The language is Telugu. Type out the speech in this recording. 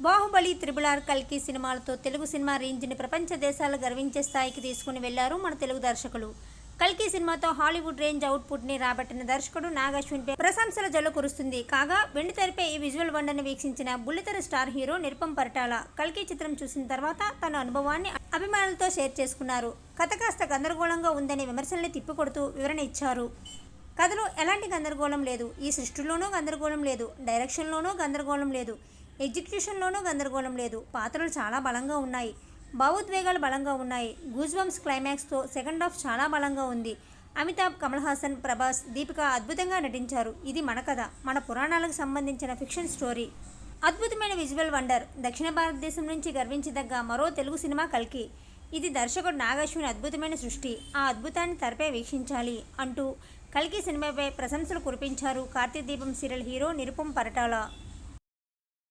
బాహుబలి త్రిబుల్ ఆర్ కల్కి సినిమాలతో తెలుగు సినిమా రేంజ్ని ప్రపంచ దేశాలు గర్వించే స్థాయికి తీసుకుని వెళ్ళారు మన తెలుగు దర్శకులు. కల్కి సినిమాతో హాలీవుడ్ రేంజ్ అవుట్పుట్ని రాబట్టిన దర్శకుడు నాగ్ అశ్విన్పై ప్రశంసల జల్లు కురుస్తుంది. కాగా వెండితెరపై ఈ విజువల్ వండర్ని వీక్షించిన బుల్లితెర స్టార్ హీరో నిరుపం పరిటాల కల్కి చిత్రం చూసిన తర్వాత తన అనుభవాన్ని అభిమానులతో షేర్ చేసుకున్నారు. కథ కాస్త గందరగోళంగా ఉందనే విమర్శల్ని తిప్పికొడుతూ వివరణ ఇచ్చారు. కథలో ఎలాంటి గందరగోళం లేదు. ఈ సృష్టిలోనూ గందరగోళం లేదు. డైరెక్షన్లోనూ గందరగోళం లేదు. ఎగ్జిక్యూషన్లోనూ గందరగోళం లేదు. పాత్రలు చాలా బలంగా ఉన్నాయి. భావోద్వేగాలు బలంగా ఉన్నాయి. గూజ్బంప్స్ క్లైమాక్స్తో సెకండ్ హాఫ్ చాలా బలంగా ఉంది. అమితాబ్ కమల్ హాసన్ ప్రభాస్ దీపిక అద్భుతంగా నటించారు. ఇది మన కథ. మన పురాణాలకు సంబంధించిన ఫిక్షన్ స్టోరీ. అద్భుతమైన విజువల్ వండర్. దక్షిణ భారతదేశం నుంచి గర్వించదగ్గ మరో తెలుగు సినిమా కల్కి. ఇది దర్శకుడు నాగశ్విని అద్భుతమైన సృష్టి. ఆ అద్భుతాన్ని తెరపై వీక్షించాలి అంటూ కల్కి సినిమాపై ప్రశంసలు కురిపించారు కార్తీక దీపం సీరియల్ హీరో నిరుపం పరటాల.